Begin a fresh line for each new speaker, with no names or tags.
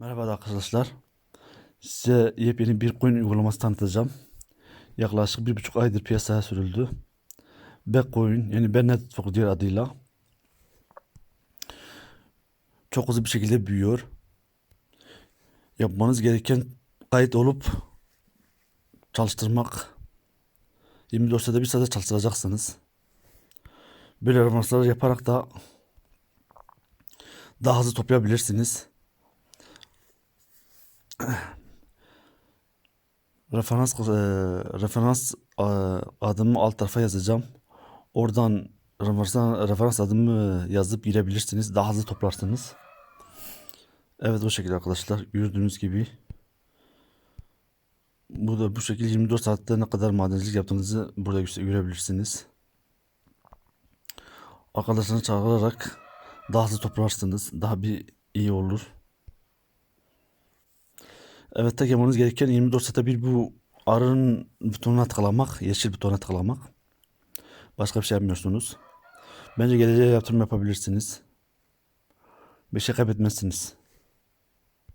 Merhaba arkadaşlar. Size yepyeni bir coin uygulaması tanıtacağım. Yaklaşık bir buçuk aydır piyasaya sürüldü. Backcoin yani Ben Network diğer adıyla. Çok hızlı bir şekilde büyüyor. Yapmanız gereken kayıt olup çalıştırmak. 24 saatte bir saatte çalıştıracaksınız. Böyle referanslar yaparak da daha hızlı toplayabilirsiniz. Referans eee, referans eee, adımı alt tarafa yazacağım. Oradan referans, referans adımı yazıp girebilirsiniz. Daha hızlı toplarsınız. Evet o şekilde arkadaşlar. Gördüğünüz gibi. Bu da bu şekilde 24 saatte ne kadar madencilik yaptığınızı burada görebilirsiniz. Arkadaşlarını çağırarak daha hızlı toplarsınız. Daha bir iyi olur. Evet tek yapmanız gereken 24 saatte bir bu arının butonuna tıklamak, yeşil butona tıklamak. Başka bir şey yapmıyorsunuz. Bence geleceğe yatırım yapabilirsiniz. Bir şey kaybetmezsiniz.